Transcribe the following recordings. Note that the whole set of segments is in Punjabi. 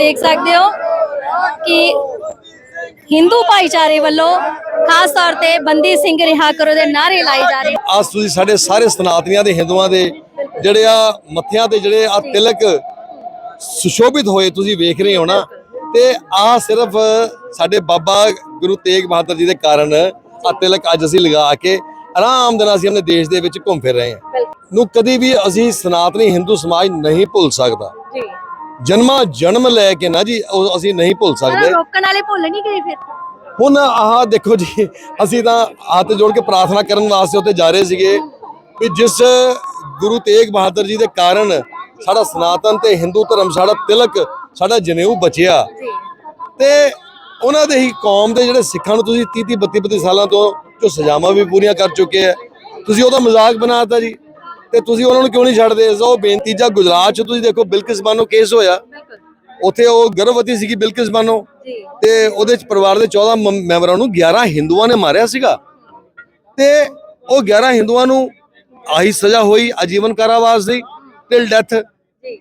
ਦੇਖ ਸਕਦੇ ਹੋ ਕਿ ਹਿੰਦੂ ਭਾਈਚਾਰੇ ਵੱਲੋਂ ਖਾਸ ਤੌਰ ਤੇ ਬੰਦੀ ਸਿੰਘ ਰਿਹਾ ਕਰੋ ਦੇ ਨਾਰੇ ਲਾਏ ਜਾ ਰਹੇ ਅੱਜ ਤੁਸੀਂ ਸਾਡੇ ਸਾਰੇ ਸਨਾਤਨੀਆਂ ਦੇ ਹਿੰਦੂਆਂ ਦੇ ਜਿਹੜੇ ਆ ਮੱਥਿਆਂ ਤੇ ਜਿਹੜੇ ਆ ਤਿਲਕ ਸੁਸ਼ੋਭਿਤ ਹੋਏ ਤੁਸੀਂ ਵੇਖ ਰਹੇ ਹੋ ਨਾ ਤੇ ਆ ਸਿਰਫ ਸਾਡੇ ਬਾਬਾ ਗੁਰੂ ਤੇਗ ਬਹਾਦਰ ਜੀ ਦੇ ਕਾਰਨ ਆ ਤਿਲਕ ਅੱਜ ਅਸੀਂ ਲਗਾ ਕੇ ਆਰਾਮ ਦੇ ਨਾਲ ਅਸੀਂ ਆਪਣੇ ਦੇਸ਼ ਦੇ ਵਿੱਚ ਘੁੰਮ ਫਿਰ ਰਹੇ ਹਾਂ। ਨੂੰ ਕਦੀ ਵੀ ਅਸੀਂ ਸਨਾਤਨੀ ਹਿੰਦੂ ਸਮਾਜ ਨਹੀਂ ਭੁੱਲ ਸਕਦਾ। ਜੀ। ਜਨਮਾਂ ਜਨਮ ਲੈ ਕੇ ਨਾ ਜੀ ਉਹ ਅਸੀਂ ਨਹੀਂ ਭੁੱਲ ਸਕਦੇ। ਰੋਕਣ ਵਾਲੇ ਭੁੱਲ ਨਹੀਂ ਗਏ ਫਿਰ। ਹੁਣ ਆਹ ਦੇਖੋ ਜੀ ਅਸੀਂ ਤਾਂ ਹੱਥ ਜੋੜ ਕੇ ਪ੍ਰਾਰਥਨਾ ਕਰਨ ਵਾਸਤੇ ਉੱਤੇ ਜਾ ਰਹੇ ਸੀਗੇ ਵੀ ਜਿਸ ਗੁਰੂ ਤੇਗ ਬਹਾਦਰ ਜੀ ਦੇ ਕਾਰਨ ਸਾਡਾ ਸਨਾਤਨ ਤੇ ਹਿੰਦੂ ਧਰਮ ਸਾਡਾ ਤਿਲਕ ਸਾਡਾ ਜਨੇਊ ਬਚਿਆ। ਤੇ ਉਹਨਾਂ ਦੇ ਹੀ ਕੌਮ ਦੇ ਜਿਹੜੇ ਸਿੱਖਾਂ ਨੂੰ ਤੁਸੀਂ 30 30 32 32 ਸਾਲਾਂ ਤੋਂ ਜੋ ਸਜ਼ਾਵਾਂ ਵੀ ਪੂਰੀਆਂ ਕਰ ਚੁੱਕੇ ਆ ਤੁਸੀਂ ਉਹਦਾ ਮਜ਼ਾਕ ਬਣਾਤਾ ਜੀ। ਤੇ ਤੁਸੀਂ ਉਹਨਾਂ ਨੂੰ ਕਿਉਂ ਨਹੀਂ ਛੱਡਦੇ? ਸੋ ਬੇਨਤੀ ਜਾਂ ਗੁਜਰਾਤ ਚ ਤੁਸੀਂ ਦੇਖੋ ਬਿਲਕਿਸ ਬਾਨੋ ਕੇਸ ਹੋਇਆ। ਉੱਥੇ ਉਹ ਗਰਭਵਤੀ ਸੀਗੀ ਬਿਲਕਿਸ ਬਾਨੋ ਤੇ ਉਹਦੇ ਚ ਪਰਿਵਾਰ ਦੇ 14 ਮ- ਮੈਂਬਰਾਂ ਨੂੰ 11 ਹਿੰਦੂਆਂ ਨੇ ਮਾਰਿਆ ਸੀਗਾ। ਤੇ ਉਹ 11 ਹਿੰਦੂਆਂ ਨੂੰ ਆਹੀ ਸਜ਼ਾ ਹੋਈ ਆਜੀਵਨ ਕਾਰਾਵਾਸ ਦੀ ਟਿਲ ਡੈਥ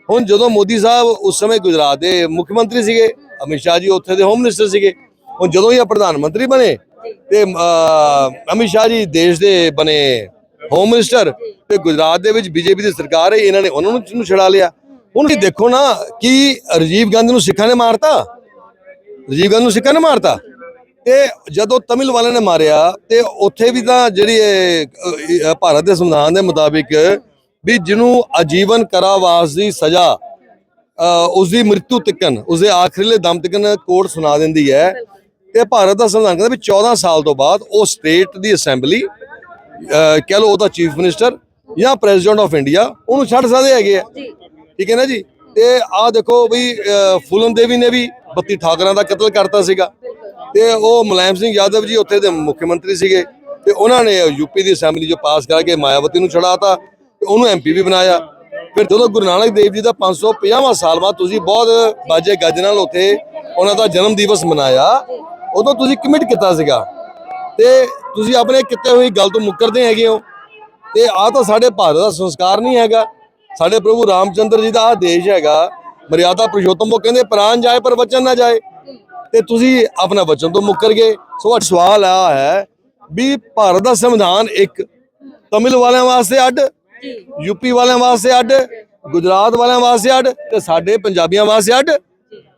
ਹੁਣ ਜਦੋਂ ਮੋਦੀ ਸਾਹਿਬ ਉਸ ਸਮੇਂ ਗੁਜਰਾਤ ਦੇ ਮੁੱਖ ਮੰਤਰੀ ਸੀਗੇ ਅਮਿਤ ਸ਼ਾਹ ਜੀ ਉੱਥੇ ਦੇ ਹੋਮ ਮਿਨਿਸਟਰ ਸੀਗੇ ਹੁਣ ਜਦੋਂ ਹੀ ਇਹ ਪ੍ਰਧਾਨ ਮੰਤਰੀ ਬਣੇ ਤੇ ਅਮਿਤ ਸ਼ਾਹ ਜੀ ਦੇਸ਼ ਦੇ ਬਣੇ ਹੋਮ ਮਿਨਿਸਟਰ ਤੇ ਗੁਜਰਾਤ ਦੇ ਵਿੱਚ ਬੀਜੇਪੀ ਦੀ ਸਰਕਾਰ ਹੈ ਇਹਨਾਂ ਨੇ ਉਹਨਾਂ ਨੂੰ ਨੂੰ ਲਿਆ। ਹੁਣ ਤੁਸੀਂ ਦੇਖੋ ਨਾ ਕਿ ਰਾਜੀਵ ਗਾਂਧੀ ਨੂੰ ਸਿੱਖਾਂ ਨੇ ਮਾਰਤਾ। ਰਾਜੀਵ ਗਾਂਧੀ ਨੂੰ ਸਿੱਖਾਂ ਨੇ ਮਾਰਤਾ। ਤੇ ਜਦੋਂ ਤਮਿਲ ਵਾਲਿਆਂ ਨੇ ਮਾਰਿਆ ਤੇ ਉੱਥੇ ਵੀ ਤਾਂ ਜਿਹੜੀ ਭਾਰਤ ਦੇ ਸੰਵਿਧਾਨ ਦੇ ਮੁਤਾਬਿਕ ਵੀ ਜਿਹਨੂੰ ਆਜੀਵਨ ਕਾਰਾਵਾਸ ਦੀ ਸਜ਼ਾ ਅਹ, ਉਸ ਦੀ ਮ੍ਰਿਤੂ ਤੱਕਨ ਉਸ ਦੇ ਆਖਰੀਲੇ ਦਮ ਤੱਕਨ ਕੋਰਟ ਸੁਣਾ ਦਿੰਦੀ ਹੈ। ਤੇ ਭਾਰਤ ਦਾ ਸੰਵਿਧਾਨ ਕਹਿੰਦਾ ਵੀ 14 ਸਾਲ ਤੋਂ ਬਾਅਦ ਉਹ ਸਟੇਟ ਦੀ ਅਸੈਂਬਲੀ ਕਹਿ ਲਓ ਉਹਦਾ ਚੀਫ ਮਿਨਿਸਟਰ ਜਾਂ ਪ੍ਰੈਜ਼ੀਡੈਂਟ ਆਫ ਇੰਡੀਆ ਉਹਨੂੰ ਛੱਡ ਸਕਦੇ ਹੈਗੇ ਆ। ਠੀਕ ਹੈ ਨਾ ਜੀ? ਤੇ ਆਹ ਦੇਖੋ ਵੀ ਫੂਲਨ ਦੇਵੀ ਨੇ ਵੀ 32 ਠਾਕਰਾਂ ਦਾ ਕਤਲ ਕਰਤਾ ਸੀਗਾ। ਤੇ ਉਹ ਮੁਲਾਇਮ ਸਿੰਘ ਯਾਦਵ ਜੀ ਉੱਥੇ ਦੇ ਮੁੱਖ ਮੰਤਰੀ ਸੀਗੇ। ਤੇ ਉਹਨਾਂ ਨੇ ਯੂਪੀ ਦੀ ਅਸੈਂਬਲੀ ਜੋ ਪਾਸ ਕਰਕੇ ਮਾਇਆਵਤੀ ਨੂੰ ਛੜਾਤਾ ਤੇ ਉਹਨੂੰ ਐਮਪੀ ਵੀ ਬਣਾਇਆ। ਫਿਰ ਜਦੋਂ ਗੁਰੂ ਨਾਨਕ ਦੇਵ ਜੀ ਦਾ 550ਵਾਂ ਸਾਲ ਬਾਅਦ ਤੁਸੀਂ ਬਹੁਤ ਬਾਜੇ ਗੱਜ ਨਾਲ ਉੱਥੇ ਉਹਨਾਂ ਦਾ ਜਨਮ ਦਿਵਸ ਮਨਾਇਆ ਉਦੋਂ ਤੁਸੀਂ ਕਮਿਟ ਕੀਤਾ ਸੀਗਾ। ਤੇ ਤੁਸੀਂ ਆਪਣੇ ਕਿਤੇ ਹੋਈ ਗੱਲ ਤੋਂ ਮੁੱਕਰਦੇ ਹੈਗੇ ਹੋ। ਤੇ ਆ ਤਾਂ ਸਾਡੇ ਭਾਰਤ ਦਾ ਸੰਸਕਾਰ ਨਹੀਂ ਹੈਗਾ। ਸਾਡੇ ਪ੍ਰਭੂ ਰਾਮਚੰਦਰ ਜੀ ਦਾ ਆ ਦੇਸ਼ ਹੈਗਾ। ਮਰਿਆਦਾ ਪੁਰਸ਼ੋਤਮ ਉਹ ਕਹਿੰਦੇ ਪ੍ਰਾਨ ਜਾਏ ਪਰ ਵਚਨ ਨਾ ਜਾਏ। ਤੇ ਤੁਸੀਂ ਆਪਣਾ ਵਚਨ ਤੋਂ ਮੁੱਕਰ ਗਏ। ਸੋ ਅੱਜ ਸਵਾਲ ਆ ਹੈ ਵੀ ਭਾਰਤ ਦਾ ਸੰਵਿਧਾਨ ਇੱਕ ਤਮਿਲ ਵਾਲਿਆਂ ਵਾਸਤੇ ਅੱਡ ਯੂਪੀ ਵਾਲਿਆਂ ਵਾਸਤੇ ਅੱਡ ਗੁਜਰਾਤ ਵਾਲਿਆਂ ਵਾਸਤੇ ਅੱਡ ਤੇ ਸਾਡੇ ਪੰਜਾਬੀਆਂ ਵਾਸਤੇ ਅੱਡ।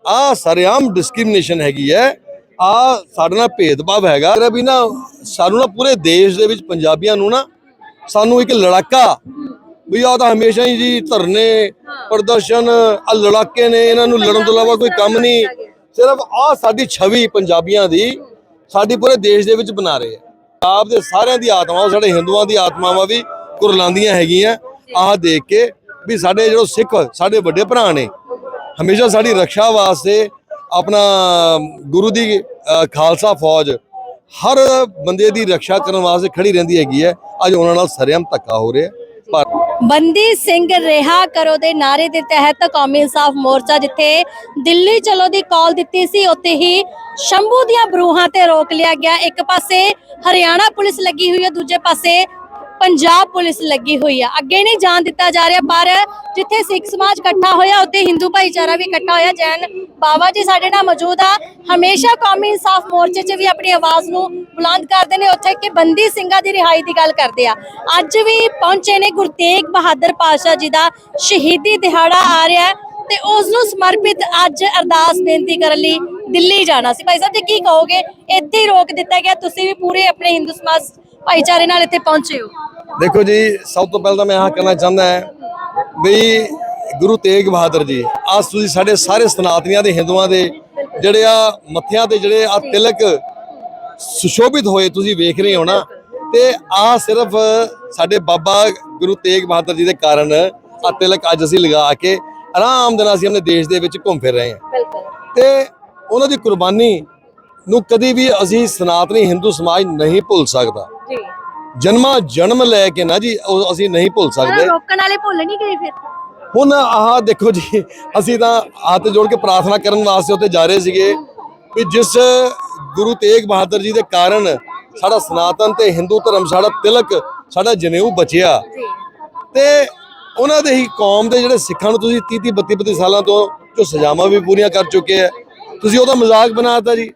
ਆ ਸਰੇਆਮ ਡਿਸਕ੍ਰਿਮੀਨੇਸ਼ਨ ਹੈਗੀ ਹੈ। ਆ ਸਾਡੇ ਨਾਲ ਭੇਦਭਾਵ ਹੈਗਾ। ਵੀ ਨਾ ਸਾਨੂੰ ਨਾ ਪੂਰੇ ਦੇਸ਼ ਦੇ ਵਿੱਚ ਪੰਜਾਬੀਆਂ ਨੂੰ ਨਾ ਸਾਨੂੰ ਇੱਕ ਲੜਾਕਾ ਵੀ ਆ ਤਾਂ ਹਮੇਸ਼ਾ ਹੀ ਜੀ ਧਰਨੇ ਪ੍ਰਦਰਸ਼ਨ ਆ ਲੜਾਕੇ ਨੇ ਇਹਨਾਂ ਨੂੰ ਲੜਨ ਤੋਂ ਇਲਾਵਾ ਕੋਈ ਕੰਮ ਨਹੀਂ। ਸਿਰਫ ਆ ਸਾਡੀ ਛਵੀ ਪੰਜਾਬੀਆਂ ਦੀ ਸਾਡੀ ਪੂਰੇ ਦੇਸ਼ ਦੇ ਵਿੱਚ ਬਣਾ ਰਹੇ ਆ। ਪੰਜਾਬ ਦੇ ਸਾਰਿਆਂ ਦੀ ਆਤਮਾ ਸਾਡੇ ਹਿੰਦੂਆਂ ਦੀ ਆਤਮਾਵਾਂ ਵੀ ਕੁਰਲਾਉਂਦੀਆਂ ਹੈਗੀਆਂ। ਆਹ ਦੇਖ ਕੇ ਵੀ ਸਾਡੇ ਜਿਹੜੇ ਸਿੱਖ ਸਾਡੇ ਵੱਡੇ ਭਰਾ ਨੇ ਹਮੇਸ਼ਾ ਸਾਡੀ ਰੱਖਿਆ ਵਾਸਤੇ ਆਪਣਾ ਗੁਰੂ ਦੀ ਖਾਲਸਾ ਫੌਜ ਹਰ ਬੰਦੇ ਦੀ ਰੱਖਿਆ ਕਰਨ ਵਾਸਤੇ ਖੜੀ ਰਹਿੰਦੀ ਹੈਗੀ ਹੈ। ਅੱਜ ਉਹਨਾਂ ਨਾਲ ਸਰੇਆਮ ਧੱਕਾ ਹੋ ਰਿਹਾ ਪਰ ਬੰਦੀ ਸਿੰਘ ਰਿਹਾ ਕਰੋ ਦੇ ਨਾਰੇ ਦੇ ਤਹਿਤ ਕੌਮੀ ਇਨਸਾਫ ਮੋਰਚਾ ਜਿੱਥੇ ਦਿੱਲੀ ਚਲੋ ਦੀ ਕਾਲ ਦਿੱਤੀ ਸੀ, ਉੱਥੇ ਹੀ ਸ਼ੰਭੂ ਦੀਆਂ ਬਰੂਹਾਂ ਤੇ ਰੋਕ ਲਿਆ ਗਿਆ। ਇੱਕ ਪਾਸੇ ਹਰਿਆਣਾ ਪੁਲਿਸ ਲੱਗੀ ਹੋਈ ਹੈ, ਦੂਜੇ ਪਾਸੇ ਪੰਜਾਬ ਪੁਲਿਸ ਲੱਗੀ ਹੋਈ ਆ। ਅੱਗੇ ਨਹੀਂ ਜਾਣ ਦਿੱਤਾ ਜਾ ਰਿਹਾ, ਪਰ ਜਿੱਥੇ ਸਿੱਖ ਸਮਾਜ ਇਕੱਠਾ ਹੋਇਆ, ਉੱਥੇ ਹਿੰਦੂ ਭਾਈਚਾਰਾ ਵੀ ਇਕੱਠਾ ਹੋਇਆ। ਜੈਨ ਬਾਬਾ ਜੀ ਸਾਡੇ ਨਾਲ ਮੌਜੂਦ ਆ। ਹਮੇਸ਼ਾ ਕੌਮੀ ਇਨਸਾਫ ਮੋਰਚੇ 'ਚ ਵੀ ਆਪਣੀ ਆਵਾਜ਼ ਨੂੰ ਬੁਲੰਦ ਕਰਦੇ ਨੇ। ਉੱਥੇ ਕਿ ਬੰਦੀ ਸਿੰਘਾਂ ਦੀ ਰਿਹਾਈ ਦੀ ਗੱਲ ਕਰਦੇ ਆ। ਅੱਜ ਵੀ ਪਹੁੰਚੇ ਨੇ ਗੁਰੂ ਤੇਗ ਬਹਾਦਰ ਪਾਤਸ਼ਾਹ ਜੀ ਦਾ ਸ਼ਹੀਦੀ ਦਿਹਾੜਾ ਆ ਰਿਹਾ ਹੈ ਤੇ ਉਸ ਨੂੰ ਸਮਰਪਿਤ ਅੱਜ ਅਰਦਾਸ ਬੇਨਤੀ ਕਰਨ ਲਈ ਦਿੱਲੀ ਜਾਣਾ ਸੀ। ਭਾਈ ਸਾਹਿਬ ਜੀ ਕੀ ਕਹੋਗੇ? ਇੱਥੇ ਹੀ ਰੋਕ ਦਿੱਤਾ ਗਿਆ। ਤੁਸੀਂ ਵੀ ਪੂਰੇ ਆਪਣੇ ਹਿੰਦੂ ਸਮਾਜ ਭਾਈਚਾਰੇ ਨਾਲ ਇੱਥੇ ਪਹੁੰਚੇ ਹੋ? ਦੇਖੋ ਜੀ ਸਭ ਤੋਂ ਪਹਿਲਾਂ ਤਾਂ ਮੈਂ ਆਹ ਕਹਿਣਾ ਚਾਹੁੰਦਾ ਹਾਂ ਵੀ ਗੁਰੂ ਤੇਗ ਬਹਾਦਰ ਜੀ ਅੱਜ ਤੁਸੀਂ ਸਾਡੇ ਸਾਰੇ ਸਨਾਤਨੀਆਂ ਦੇ ਹਿੰਦੂਆਂ ਦੇ ਜਿਹੜੇ ਆ ਮੱਥਿਆਂ ਤੇ ਜਿਹੜੇ ਆ ਤਿਲਕ ਸੁਸ਼ੋਭਿਤ ਹੋਏ ਤੁਸੀਂ ਵੇਖ ਰਹੇ ਹੋ ਨਾ ਤੇ ਆ ਸਿਰਫ ਸਾਡੇ ਬਾਬਾ ਗੁਰੂ ਤੇਗ ਬਹਾਦਰ ਜੀ ਦੇ ਕਾਰਨ ਆ ਤਿਲਕ ਅੱਜ ਅਸੀਂ ਲਗਾ ਕੇ ਆਰਾਮ ਦੇ ਨਾਲ ਅਸੀਂ ਆਪਣੇ ਦੇਸ਼ ਦੇ ਵਿੱਚ ਘੁੰਮ ਫਿਰ ਰਹੇ ਹਾਂ। ਤੇ ਉਹਨਾਂ ਦੀ ਕੁਰਬਾਨੀ ਨੂੰ ਕਦੀ ਵੀ ਅਸੀਂ ਸਨਾਤਨੀ ਹਿੰਦੂ ਸਮਾਜ ਨਹੀਂ ਭੁੱਲ ਸਕਦਾ। ਜੀ। ਜਨਮਾਂ ਜਨਮ ਲੈ ਕੇ ਨਾ ਜੀ ਉਹ ਅਸੀਂ ਨਹੀਂ ਭੁੱਲ ਸਕਦੇ। ਰੋਕਣ ਵਾਲੇ ਭੁੱਲ ਨਹੀਂ ਗਏ ਫਿਰ। ਹੁਣ ਆਹ ਦੇਖੋ ਜੀ ਅਸੀਂ ਤਾਂ ਹੱਥ ਜੋੜ ਕੇ ਪ੍ਰਾਰਥਨਾ ਕਰਨ ਵਾਸਤੇ ਉੱਤੇ ਜਾ ਰਹੇ ਸੀਗੇ ਵੀ ਜਿਸ ਗੁਰੂ ਤੇਗ ਬਹਾਦਰ ਜੀ ਦੇ ਕਾਰਨ ਸਾਡਾ ਸਨਾਤਨ ਤੇ ਹਿੰਦੂ ਧਰਮ ਸਾਡਾ ਤਿਲਕ ਸਾਡਾ ਜਨੇਊ ਬਚਿਆ। ਤੇ ਉਹਨਾਂ ਦੇ ਹੀ ਕੌਮ ਦੇ ਜਿਹੜੇ ਸਿੱਖਾਂ ਨੂੰ ਤੁਸੀਂ 30 30 32 32 ਸਾਲਾਂ ਤੋਂ ਜੋ ਸਜ਼ਾਵਾਂ ਵੀ ਪੂਰੀਆਂ ਕਰ ਚੁੱਕੇ ਹੈ ਤੁਸੀਂ ਉਹਦਾ ਮਜ਼ਾਕ ਬਣਾਤਾ ਜੀ।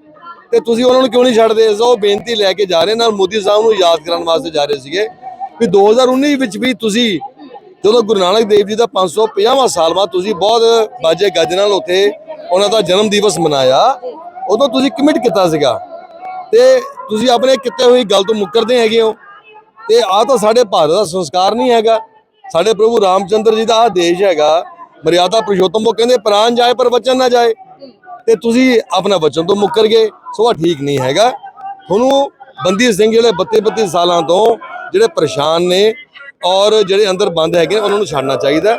ਤੇ ਤੁਸੀਂ ਉਹਨਾਂ ਨੂੰ ਕਿਉਂ ਨਹੀਂ ਛੱਡਦੇ? ਸੋ ਉਹ ਬੇਨਤੀ ਲੈ ਕੇ ਜਾ ਰਹੇ ਨਾਲ ਮੋਦੀ ਸਾਹਿਬ ਨੂੰ ਯਾਦ ਕਰਨ ਵਾਸਤੇ ਜਾ ਰਹੇ ਸੀਗੇ। ਵੀ 2019 ਵਿੱਚ ਵੀ ਤੁਸੀਂ, ਜਦੋਂ ਗੁਰੂ ਨਾਨਕ ਦੇਵ ਜੀ ਦਾ 550ਵਾਂ ਸਾਲ ਬਾਅਦ ਤੁਸੀਂ ਬਹੁਤ ਬਾਜੇ ਗੱਜ ਨਾਲ ਉੱਥੇ ਉਹਨਾਂ ਦਾ ਜਨਮ ਦਿਵਸ ਮਨਾਇਆ, ਉਦੋਂ ਤੁਸੀਂ ਕਮਿਟ ਕੀਤਾ ਸੀਗਾ। ਤੇ ਤੁਸੀਂ ਆਪਣੇ ਕਿਤੇ ਹੋਈ ਗੱਲ ਤੋਂ ਮੁੱਕਰਦੇ ਹੈਗੇ ਹੋ। ਤੇ ਆ ਤਾਂ ਸਾਡੇ ਭਾਰਤ ਦਾ ਸੰਸਕਾਰ ਨਹੀਂ ਹੈਗਾ। ਸਾਡੇ ਪ੍ਰਭੂ ਰਾਮਚੰਦਰ ਜੀ ਦਾ ਆ ਦੇਸ਼ ਹੈਗਾ। ਮਰਿਆਦਾ ਪੁਰਸ਼ੋਤਮ ਉਹ ਕਹਿੰਦੇ ਪ੍ਰਾਨ ਜਾਏ ਪਰ ਵਚਨ ਨਾ ਜਾਏ। ਤੇ ਤੁਸੀਂ ਆਪਣਾ ਵਚਨ ਤੋਂ ਮੁੱਕਰ ਗਏ। ਸੋ ਆ ਠੀਕ ਨਹੀਂ ਹੈਗਾ। ਤੁਹਾਨੂੰ ਬੰਦੀ ਸਿੰਘ ਜਿਹੜੇ 32 32 ਸਾਲਾਂ ਤੋਂ ਜਿਹੜੇ ਪਰੇਸ਼ਾਨ ਨੇ ਔਰ ਜਿਹੜੇ ਅੰਦਰ ਬੰਦ ਹੈਗੇ ਨੇ, ਉਹਨਾਂ ਨੂੰ ਛੱਡਣਾ ਚਾਹੀਦਾ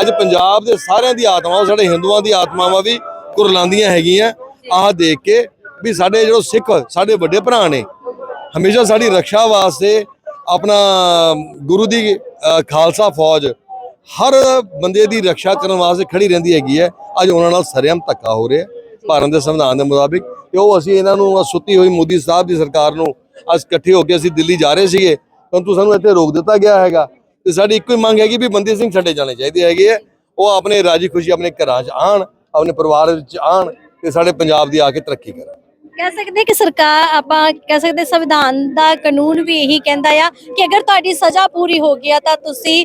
ਅੱਜ ਪੰਜਾਬ ਦੇ ਸਾਰਿਆਂ ਦੀ ਆਤਮਾਵਾਂ ਸਾਡੇ ਹਿੰਦੂਆਂ ਦੀ ਆਤਮਾਵਾਂ ਵੀ ਕੁਰਲਾਉਂਦੀਆਂ ਹੈਗੀਆਂ। ਆਹ ਦੇਖ ਕੇ ਵੀ ਸਾਡੇ ਜਿਹੜੇ ਸਿੱਖ ਸਾਡੇ ਵੱਡੇ ਭਰਾ ਨੇ ਹਮੇਸ਼ਾ ਸਾਡੀ ਰੱਖਿਆ ਵਾਸਤੇ ਆਪਣਾ ਗੁਰੂ ਦੀ ਖਾਲਸਾ ਫੌਜ ਹਰ ਬੰਦੇ ਦੀ ਰੱਖਿਆ ਕਰਨ ਵਾਸਤੇ ਖੜੀ ਰਹਿੰਦੀ ਹੈਗੀ ਹੈ। ਅੱਜ ਉਹਨਾਂ ਨਾਲ ਸਰੇਆਮ ਧੱਕਾ ਹੋ ਰਿਹਾ ਭਾਰਤ ਦੇ ਸੰਵਿਧਾਨ ਦੇ ਮੁਤਾਬਿਕ ਤੇ ਉਹ ਅਸੀਂ ਇਹਨਾਂ ਨੂੰ ਸੁੱਤੀ ਹੋਈ ਮੋਦੀ ਸਾਹਿਬ ਦੀ ਸਰਕਾਰ ਨੂੰ ਅੱਜ ਇਕੱਠੇ ਹੋ ਕੇ ਅਸੀਂ ਦਿੱਲੀ ਜਾ ਰਹੇ ਸੀਗੇ? ਪਰੰਤੂ ਸਾਨੂੰ ਇੱਥੇ ਰੋਕ ਦਿੱਤਾ ਗਿਆ ਹੈਗਾ। ਤੇ ਸਾਡੀ ਇੱਕੋ ਹੀ ਮੰਗ ਹੈਗੀ ਵੀ ਬੰਦੀ ਸਿੰਘ ਛੱਡੇ ਜਾਣੇ ਚਾਹੀਦੇ ਹੈਗੇ ਉਹ ਆਪਣੇ ਰਾਜੀ ਖੁਸ਼ੀ ਆਪਣੇ ਘਰਾਂ 'ਚ ਆਣ ਆਪਣੇ ਪਰਿਵਾਰ ਵਿੱਚ ਆਣ ਤੇ ਸਾਡੇ ਪੰਜਾਬ ਦੀ ਆ ਕੇ ਤਰੱਕੀ ਕਰਨ। ਕਹਿ ਸਕਦੇ ਕਿ ਸਰਕਾਰ ਆਪਾਂ ਕਹਿ ਸਕਦੇ ਸੰਵਿਧਾਨ ਦਾ ਕਾਨੂੰਨ ਵੀ ਇਹੀ ਕਹਿੰਦਾ ਆ ਕਿ ਅਗਰ ਤੁਹਾਡੀ ਸਜ਼ਾ ਪੂਰੀ ਹੋ ਗਈ ਆ ਤਾਂ ਤੁਸੀਂ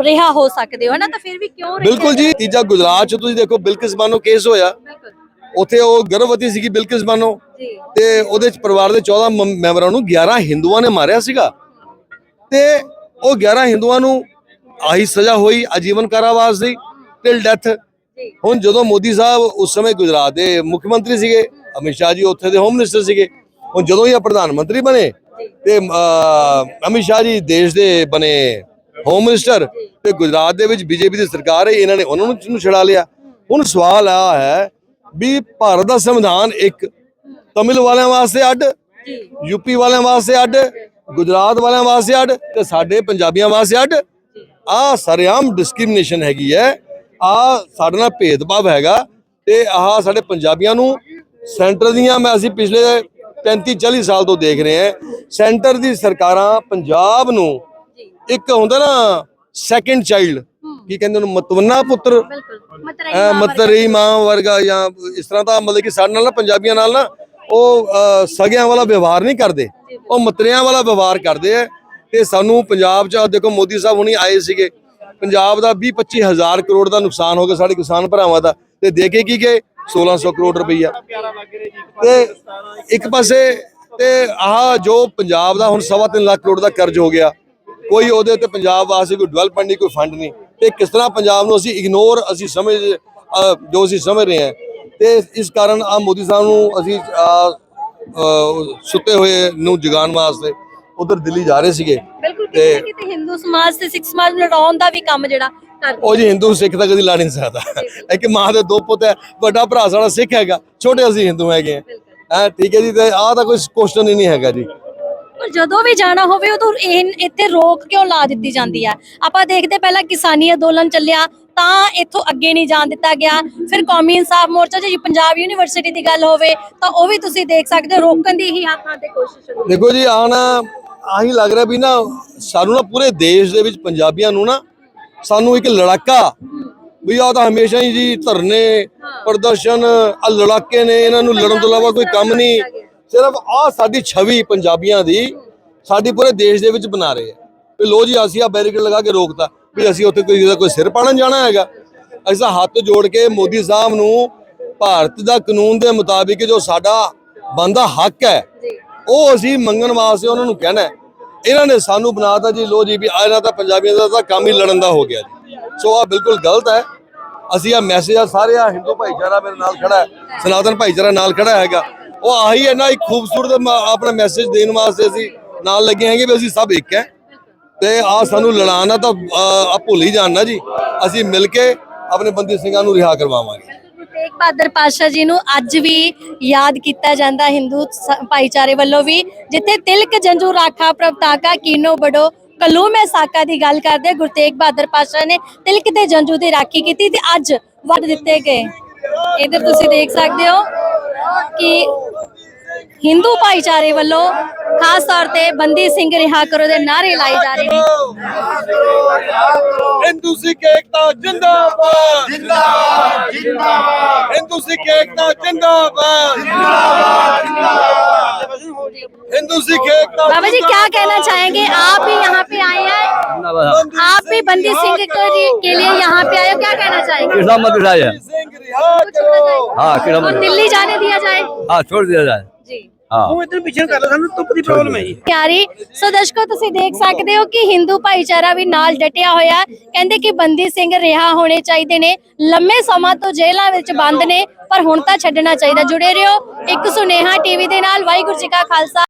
ਰਿਹਾ ਹੋ ਸਕਦੇ ਹੋ ਨਾ ਤਾਂ ਫਿਰ ਵੀ ਕਿਉਂ ਬਿਲਕੁਲ ਜੀ ਤੀਜਾ ਗੁਜਰਾਤ 'ਚ ਤੁਸੀਂ ਦੇਖੋ ਬਿਲਕਿਸ ਬਾਨੋ ਕੇਸ ਹੋਇਆ। ਬਿਲਕੁਲ। ਉੱਥੇ ਉਹ ਗਰਭਵਤੀ ਸੀਗੀ ਬਿਲਕਿਸ ਬਾਨੋ ਜੀ। ਤੇ ਉਹਦੇ ਚ ਪਰਿਵਾਰ ਦੇ 14 ਮੰ- ਮੈਂਬਰਾਂ ਨੂੰ 11 ਹਿੰਦੂਆਂ ਨੇ ਮਾਰਿਆ ਸੀਗਾ। ਤੇ ਉਹ 11 ਹਿੰਦੂਆਂ ਨੂੰ ਆਹੀ ਸਜ਼ਾ ਹੋਈ ਆਜੀਵਨ ਕਾਰਾਵਾਸ ਦੀ ਟਿਲ ਡੈਥ ਹੁਣ ਜਦੋਂ ਮੋਦੀ ਸਾਹਿਬ ਉਸ ਸਮੇਂ ਗੁਜਰਾਤ ਦੇ ਮੁੱਖ ਮੰਤਰੀ ਸੀਗੇ ਅਮਿਤ ਸ਼ਾਹ ਜੀ ਉੱਥੇ ਦੇ ਹੋਮ ਮਿਨਿਸਟਰ ਸੀਗੇ ਹੁਣ ਜਦੋਂ ਹੀ ਪ੍ਰਧਾਨ ਮੰਤਰੀ ਬਣੇ ਤੇ ਅਮਿਤ ਸ਼ਾਹ ਜੀ ਦੇਸ਼ ਦੇ ਬਣੇ ਹੋਮ ਮਿਨਿਸਟਰ ਤੇ ਗੁਜਰਾਤ ਦੇ ਵਿੱਚ ਬੀਜੇਪੀ ਦੀ ਸਰਕਾਰ ਹੈ ਇਹਨਾਂ ਨੇ ਉਹਨਾਂ ਨੂੰ ਨੂੰ ਛੜਾ ਲਿਆ। ਹੁਣ ਸਵਾਲ ਆ ਹੈ ਵੀ ਭਾਰਤ ਦਾ ਸੰਵਿਧਾਨ ਇੱਕ ਤਮਿਲ ਵਾਲਿਆਂ ਵਾਸਤੇ ਅੱਡ ਯੂਪੀ ਵਾਲਿਆਂ ਵਾਸਤੇ ਅੱਡ ਗੁਜਰਾਤ ਵਾਲਿਆਂ ਵਾਸਤੇ ਅੱਡ ਤੇ ਸਾਡੇ ਪੰਜਾਬੀਆਂ ਵਾਸਤੇ ਅੱਡ। ਆ ਸਰੇਆਮ ਡਿਸਕ੍ਰਿਮੀਨੇਸ਼ਨ ਹੈਗੀ ਹੈ। ਆ ਸਾਡੇ ਨਾਲ ਭੇਦਭਾਵ ਹੈਗਾ ਤੇ ਆਹ ਸਾਡੇ ਪੰਜਾਬੀਆਂ ਨੂੰ ਸੈਂਟਰ ਦੀਆਂ ਮੈਂ ਅਸੀਂ ਪਿਛਲੇ 35 40 ਸਾਲ ਤੋਂ ਦੇਖ ਰਹੇ ਹਾਂ। ਸੈਂਟਰ ਦੀ ਸਰਕਾਰਾਂ ਪੰਜਾਬ ਨੂੰ ਇੱਕ ਹੁੰਦਾ ਨਾ ਸੈਕੰਡ ਚਾਈਲਡ ਕੀ ਕਹਿੰਦੇ ਉਹਨੂੰ ਮਤਵੰਨਾ ਪੁੱਤਰ ਬਿਲਕੁਲ। ਮਤਰੀ ਮਾਂ ਵਰਗਾ। ਜਾਂ ਇਸ ਤਰ੍ਹਾਂ ਦਾ ਮਤਲਬ ਕਿ ਸਾਡੇ ਨਾਲ ਨਾ ਪੰਜਾਬੀਆਂ ਨਾਲ ਨਾ ਉਹ ਸਗਿਆਂ ਵਾਲਾ ਵਿਵਹਾਰ ਨਹੀਂ ਕਰਦੇ। ਉਹ ਮਤਰਿਆਂ ਵਾਲਾ ਵਿਵਹਾਰ ਕਰਦੇ ਆ। ਤੇ ਸਾਨੂੰ ਪੰਜਾਬ 'ਚ ਦੇਖੋ ਮੋਦੀ ਸਾਹਿਬ ਹੁਣੀ ਆਏ ਸੀਗੇ। ਪੰਜਾਬ ਦਾ 20 25 ਹਜ਼ਾਰ ਕਰੋੜ ਦਾ ਨੁਕਸਾਨ ਹੋ ਗਿਆ ਸਾਡੇ ਕਿਸਾਨ ਭਰਾਵਾਂ ਦਾ। ਤੇ ਦੇ ਕੇ ਕੀ ਗਏ 1600 ਕਰੋੜ ਰੁਪਈਆ। ਤੇ ਇੱਕ ਪਾਸੇ ਤੇ ਆਹ ਜੋ ਪੰਜਾਬ ਦਾ ਹੁਣ ਸਵਾ ਤਿੰਨ ਲੱਖ ਕਰੋੜ ਦਾ ਕਰਜ਼ ਹੋ ਗਿਆ। ਕੋਈ ਉਹਦੇ ਉੱਤੇ ਪੰਜਾਬ ਵਾਸਤੇ ਕੋਈ ਡਿਵੈਲਪਮੈਂਟ ਨਹੀਂ ਕੋਈ ਫੰਡ ਨਹੀਂ। ਤੇ ਕਿਸ ਤਰ੍ਹਾਂ ਪੰਜਾਬ ਨੂੰ ਅਸੀਂ ਇਗਨੋਰ ਅਸੀਂ ਸਮਝ ਜੋ ਅਸੀਂ ਸਮਝ ਰਹੇ ਹਾਂ। ਤੇ ਇਸ ਕਾਰਨ ਆ ਮੋਦੀ ਸਾਹਿਬ ਨੂੰ ਅਸੀਂ ਸੁੱਤੇ ਹੋਏ ਨੂੰ ਜਗਾਉਣ ਵਾਸਤੇ ਉਧਰ ਦਿੱਲੀ ਜਾ ਰਹੇ ਸੀਗੇ। ਕਿਤੇ ਕਿਤੇ ਹਿੰਦੂ ਸਮਾਜ ਤੇ ਸਿੱਖ ਸਮਾਜ ਨੂੰ ਲੜਾਉਣ ਦਾ ਵੀ ਕੰਮ ਜਿਹੜਾ ਉਹ ਜੀ ਹਿੰਦੂ ਸਿੱਖ ਤਾਂ ਕਦੀ ਲੜ ਨਹੀਂ ਸਕਦਾ। ਇੱਕ ਮਾਂ ਦੇ ਦੋ ਪੁੱਤ ਹੈ ਵੱਡਾ ਭਰਾ ਸਾਡਾ ਸਿੱਖ ਹੈਗਾ ਛੋਟੇ ਅਸੀਂ ਹਿੰਦੂ ਹੈਗੇ ਹੈਂ, ਠੀਕ ਹੈ ਜੀ ਤੇ ਆਹ ਤਾਂ ਕੋਈ ਕੁਐਸਚਨ ਹੀ ਨਹੀਂ ਹੈਗਾ ਜੀ। ਪਰ ਜਦੋਂ ਵੀ ਜਾਣਾ ਹੋਵੇ ਉਦੋਂ ਇਹ ਇੱਥੇ ਰੋਕ ਕਿਉਂ ਲਾ ਦਿੱਤੀ ਜਾਂਦੀ ਆ ਆਪਾਂ ਦੇਖਦੇ ਪਹਿਲਾਂ ਕਿਸਾਨੀ ਅੰਦੋਲਨ ਚੱਲਿਆ ਤਾਂ ਇੱਥੋਂ ਅੱਗੇ ਨਹੀਂ ਜਾਣ ਦਿੱਤਾ ਗਿਆ। ਫਿਰ ਕੌਮੀ ਇਨਸਾਫ ਮੋਰਚਾ ਜੇ ਪੰਜਾਬ ਯੂਨੀਵਰਸਿਟੀ ਦੀ ਗੱਲ ਹੋਵੇ ਤਾਂ ਉਹ ਵੀ ਤੁਸੀਂ ਦੇਖ ਸਕਦੇ ਹੋ ਰੋਕਣ ਦੀ ਹੀ ਹੱਥਾਂ ਤੇ ਕੋਸ਼ਿਸ਼ ਹੁੰਦੀ ਦੇਖੋ ਜੀ ਨਾ ਆਹੀ ਲੱਗ ਰਿਹਾ ਵੀ ਨਾ ਸਾਨੂੰ ਨਾ ਪੂਰੇ ਦੇਸ਼ ਦੇ ਵਿੱਚ ਪੰਜਾਬੀਆਂ ਨੂੰ ਨਾ ਸਾਨੂੰ ਇੱਕ ਲੜਾਕਾ ਵੀ ਆਹ ਤਾਂ ਹਮੇਸ਼ਾ ਹੀ ਜੀ ਧਰਨੇ ਪ੍ਰਦਰਸ਼ਨ ਆ ਲੜਾਕੇ ਨੇ ਇਹਨਾਂ ਨੂੰ ਲੜਨ ਤੋਂ ਇਲਾਵਾ ਕੋਈ ਕੰਮ ਨਹੀਂ। ਸਿਰਫ ਆਹ ਸਾਡੀ ਛਵੀ ਪੰਜਾਬੀਆਂ ਦੀ ਸਾਡੀ ਪੂਰੇ ਦੇਸ਼ ਦੇ ਵਿੱਚ ਬਣਾ ਰਹੇ ਆ ਵੀ ਲੋ ਜੀ, ਅਸੀਂ ਆ ਬੈਰੀਕੇਡ ਲਗਾ ਕੇ ਰੋਕਤਾ ਵੀ ਅਸੀਂ ਉੱਥੇ ਕੋਈ ਕੋਈ ਸਿਰ ਪਾੜਨ ਜਾਣਾ ਹੈਗਾ। ਅਸੀਂ ਤਾਂ ਹੱਥ ਜੋੜ ਕੇ ਮੋਦੀ ਸਾਹਿਬ ਨੂੰ ਭਾਰਤ ਦਾ ਕਾਨੂੰਨ ਦੇ ਮੁਤਾਬਿਕ ਜੋ ਸਾਡਾ ਬੰਦਾ ਹੱਕ ਹੈ, ਉਹ ਅਸੀਂ ਮੰਗਣ ਵਾਸਤੇ ਉਹਨਾਂ ਨੂੰ ਕਹਿਣਾ ਇਹਨਾਂ ਨੇ ਸਾਨੂੰ ਬਣਾਤਾ ਜੀ ਲੋ ਜੀ ਵੀ ਆਹ ਇਹਨਾਂ ਤਾਂ ਪੰਜਾਬੀਆਂ ਦਾ ਤਾਂ ਕੰਮ ਹੀ ਲੜਨ ਦਾ ਹੋ ਗਿਆ ਜੀ। ਸੋ ਆ ਬਿਲਕੁਲ ਗਲਤ ਹੈ। ਅਸੀਂ ਆ ਮੈਸੇਜ ਆ, ਸਾਰੇ ਆ ਹਿੰਦੂ ਭਾਈਚਾਰਾ ਮੇਰੇ ਨਾਲ ਖੜਾ ਹੈ, ਸਨਾਤਨ ਭਾਈਚਾਰਾ ਨਾਲ ਖੜਾ ਹੈਗਾ। ਉਹ ਆਹੀ ਹੈ ਨਾ, ਇੱਕ ਖੂਬਸੂਰਤ ਆਪਣਾ ਮੈਸੇਜ ਦੇਣ ਵਾਸਤੇ ਅਸੀਂ ਨਾਲ ਲੱਗੇ ਹੈਗੇ ਵੀ ਅਸੀਂ ਸਭ ਇੱਕ ਹੈ। ਤੇ ਆ ਸਾਨੂੰ ਲੜਾਣਾ ਤਾਂ ਆ ਭੁੱਲ ਹੀ ਜਾਣਾ ਜੀ। ਅਸੀਂ ਮਿਲ ਕੇ ਆਪਣੇ ਬੰਦੀ ਸਿੰਘਾਂ ਨੂੰ ਰਿਹਾ ਕਰਵਾਵਾਂਗੇ। ਤੇਗ ਬਹਾਦਰ ਪਾਤਸ਼ਾਹ ਜੀ ਨੂੰ ਅੱਜ ਵੀ ਯਾਦ ਕੀਤਾ ਜਾਂਦਾ ਹਿੰਦੂ ਭਾਈਚਾਰੇ ਵੱਲੋਂ ਵੀ, ਜਿੱਥੇ ਤਿਲਕ ਜੰਜੂ ਰਾਖਾ ਪ੍ਰਭਤਾਕਾ ਕੀਨੋ ਬੜੋ, ਕਲੂ ਮੈਂ ਸਾਕਾ ਦੀ ਗੱਲ ਕਰਦੇ ਗੁਰੂ ਤੇਗ ਬਹਾਦਰ ਪਾਤਸ਼ਾਹ ਨੇ ਤਿਲਕ ਤੇ ਜੰਜੂ ਦੀ ਰਾਖੀ ਕੀਤੀ ਤੇ ਅੱਜ ਵੱਢ ਦਿੱਤੇ ਗਏ। ਇਧਰ ਤੁਸੀਂ ਦੇਖ ਸਕਦੇ ਹੋ ਕਿ ਹਿੰਦੂ ਭਾਈਚਾਰੇ ਵੱਲੋਂ ਖਾਸ ਤੌਰ ਤੇ ਬੰਦੀ ਸਿੰਘ ਰਿਹਾ ਕਰੋ ਦੇ ਨਾਰੇ ਲਾਏ ਜਾ ਰਹੇ ਨੇ। ਹਿੰਦੂ ਸਿੱਖ ਏਕਤਾ ਜਿੰਦਾਬਾਦ। ਜਿੰਦਾਬਾਦ ਜਿੰਦਾਬਾਦ। ਹਿੰਦੂ ਸਿੱਖ ਏਕਤਾ ਜਿੰਦਾਬਾਦ। ਜਿੰਦਾਬਾਦ बाबा जी क्या कहना चाहेंगे आप भी यहाँ पे आए हैं आप भी बंदी सिंह को जी- के लिए यहाँ पे आए हो क्या कहना चाहेंगे कितना मत उठाया ਸਿੰਘ ਰਿਹਾ ਕਰੋ हाँ कितना और मत दिल्ली जाने दिया जाए हाँ छोड़ दिया जाए जी हाँ ਉਹ ਇਧਰ ਪਿੱਛੇ ਕਰ ਲਓ ਸਾਨੂੰ ਧੁੱਪ ਦੀ ਪ੍ਰੋਬਲਮ ਹੈ ਜੀ ਪਿਆਰੀ ਸੋ ਦਰਸ਼ਕੋ ਤੁਸੀਂ ਦੇਖ ਸਕਦੇ ਹੋ ਕਿ ਹਿੰਦੂ ਭਾਈਚਾਰਾ ਵੀ ਨਾਲ ਡਟਿਆ ਹੋਇਆ ਹੈ। ਕਹਿੰਦੇ ਕਿ ਬੰਦੀ ਸਿੰਘ ਰਿਹਾ ਹੋਣੇ ਚਾਹੀਦੇ ਨੇ ਲੰਮੇ ਸਮਾਂ ਤੋਂ ਜੇਲ੍ਹਾਂ ਵਿੱਚ ਬੰਦ ਨੇ ਪਰ ਹੁਣ ਤਾਂ ਛੱਡਣਾ ਚਾਹੀਦਾ ਜੁੜੇ ਰਹੋ ਇੱਕ ਸੁਨੇਹਾ ਟੀਵੀ ਦੇ ਨਾਲ ਵਾਹਿਗੁਰੂ ਜੀ ਕਾ ਖਾਲਸਾ